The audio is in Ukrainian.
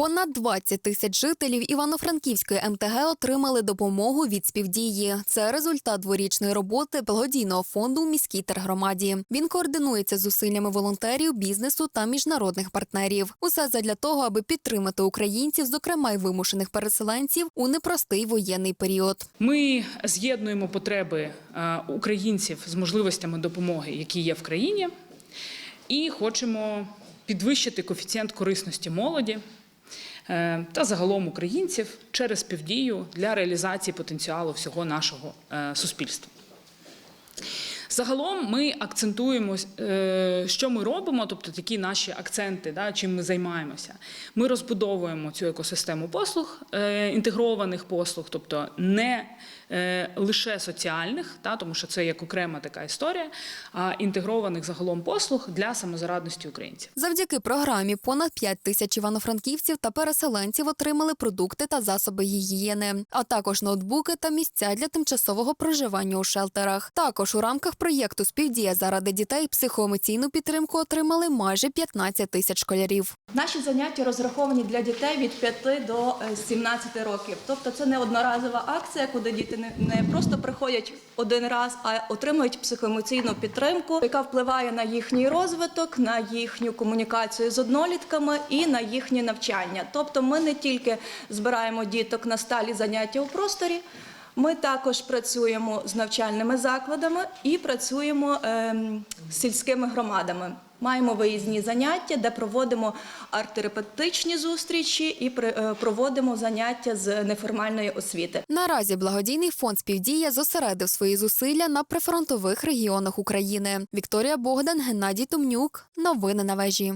Понад 20 тисяч жителів Івано-Франківської МТГ отримали допомогу від співдії. Це результат дворічної роботи благодійного фонду у міській тергромаді. Він координується з зусиллями волонтерів, бізнесу та міжнародних партнерів. Усе задля того, аби підтримати українців, зокрема й вимушених переселенців, у непростий воєнний період. Ми з'єднуємо потреби е, українців з можливостями допомоги, які є в країні, і хочемо підвищити коефіцієнт корисності молоді та загалом українців через півдію для реалізації потенціалу всього нашого е, суспільства. Загалом ми акцентуємо, е, що ми робимо, тобто такі наші акценти, да, чим ми займаємося. Ми розбудовуємо цю екосистему послуг, е, інтегрованих послуг, тобто не е, лише соціальних, та, тому що це як окрема така історія, а інтегрованих загалом послуг для самозарадності українців. Завдяки програмі понад 5 тисяч івано-франківців та переселенців отримали продукти та засоби гігієни, а також ноутбуки та місця для тимчасового проживання у шелтерах. Також у рамках проєкту Співдія заради дітей психоемоційну підтримку отримали майже 15 тисяч школярів. Наші заняття розраховані для дітей від 5 до е, 17 років. Тобто це не одноразова акція, куди діти не просто приходять один раз, а отримують психоемоційну підтримку, яка впливає на їхній розвиток, на їхню комунікацію з однолітками і на їхнє навчання. Тобто, ми не тільки збираємо діток на сталі заняття у просторі. Ми також працюємо з навчальними закладами і працюємо ем, з сільськими громадами. Маємо виїзні заняття, де проводимо арт-терапевтичні зустрічі і е, проводимо заняття з неформальної освіти. Наразі благодійний фонд Співдія зосередив свої зусилля на прифронтових регіонах України. Вікторія Богдан, Геннадій Томнюк. Новини на вежі.